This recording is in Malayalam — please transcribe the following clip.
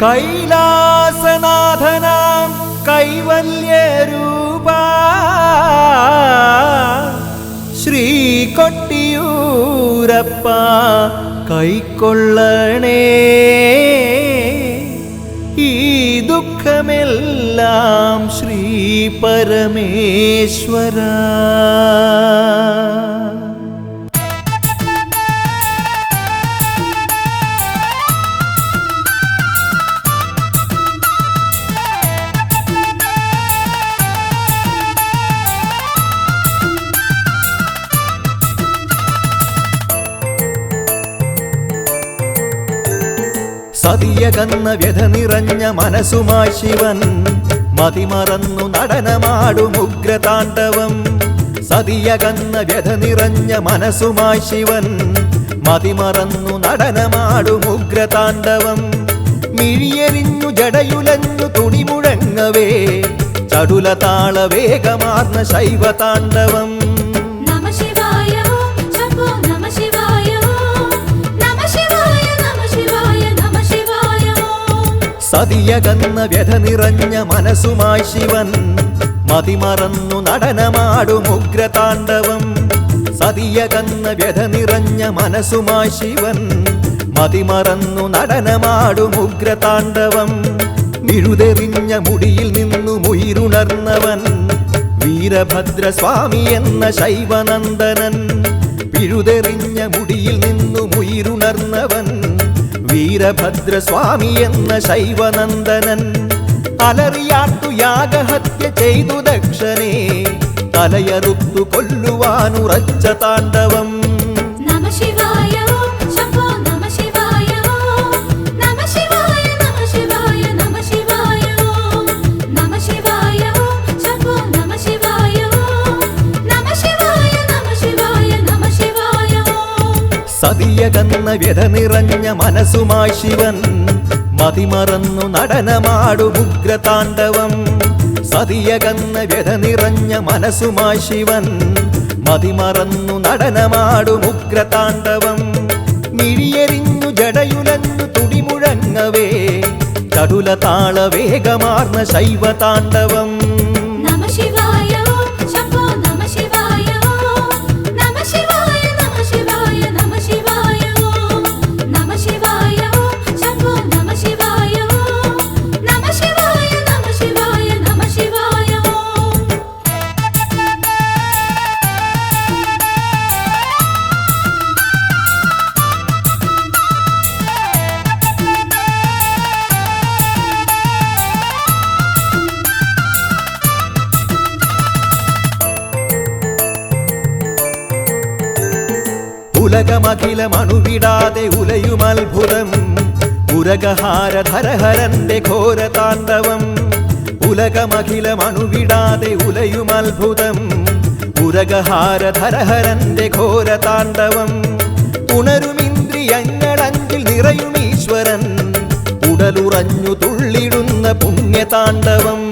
കൈലാസനാഥനാം കൈവല്യരൂപ. ശ്രീകൊട്ടിയൂരപ്പ കൈക്കൊള്ളണേ. ഈ ദുഃഖമെല്ലാം ശ്രീ പരമേശ്വര സതിയകന്ന വ്യഥ നിറഞ്ഞ മനസ്സുമായി ശിവൻ മതിമറന്നു നടനമാടും ഉഗ്രതാണ്ഡവം. സതിയകന്ന വ്യഥ നിറഞ്ഞ മനസ്സുമായി ശിവൻ മതിമറന്നു നടനമാടും ഉഗ്രതാണ്ഡവം. മിഴിയെറിഞ്ഞു ജടയുലഞ്ഞു തുണിമുഴങ്ങവേ ചടുല താള വേഗമാർന്ന ശൈവതാണ്ഡവം. നമ ശിവായ സതിയകന്ന വ്യഥ നിറഞ്ഞ മനസ്സുമായി ശിവൻ മതിമറന്നു നടനമാടും ഉഗ്രതാണ്ഡവം. സതിയകന്ന വ്യഥ നിറഞ്ഞ മനസ്സുമായി ശിവൻ മതിമറന്നു നടനമാടും ഉഗ്രതാണ്ഡവം. നിഴുതെറിഞ്ഞ മുടിയിൽ നിന്നു മുയിരുണർന്നവൻ വീരഭദ്രസ്വാമി എന്ന ശൈവനന്ദനൻ. പിഴുതെറിഞ്ഞ മുടിയിൽ നിന്നു മുയിരുണർന്നവൻ വീരഭദ്രസ്വാമി എന്ന ശൈവനന്ദനൻ. അലറിയാട്ടു യാഗഹത്യ ചെയ്തു ദക്ഷനെ. തലയറുത്തു കൊല്ലുവാനുറച്ച താണ്ഡവം. സതിയകന്ന വ്യത നിറഞ്ഞ മനസ്സുമായി ശിവൻ മതിമറന്നു നടനമാടു ഉഗ്രതാണ്ഡവം. സതിയകന്ന വ്യത നിറഞ്ഞ മനസ്സുമായി ശിവൻ മതിമറന്നു നടനമാടു ഉഗ്രതാണ്ഡവം. മിഴിയെറിഞ്ഞു ജടയുലഞ്ഞു തുടിമുഴങ്ങവേ കടുല താള വേഗമാർന്ന ശൈവതാണ്ഡവം. ഉലകമഖിലമണുവിടാതെ ഉലയും അത്ഭുതം. ഉരകഹാരധരഹരന്റെ ഘോരതാണ്ഡവം. ഉലകമഖിലമണുവിടാതെ ഉലയും അത്ഭുതം. ഉരകഹാരധരഹരന്റെ ഘോരതാണ്ഡവം. ഉണരുമിന്ദ്രിയങ്ങളഞ്ചിൽ നിറയും ഈശ്വരൻ. ഉടലുറഞ്ഞു തുള്ളിടുന്ന പുണ്യതാണ്ഡവം.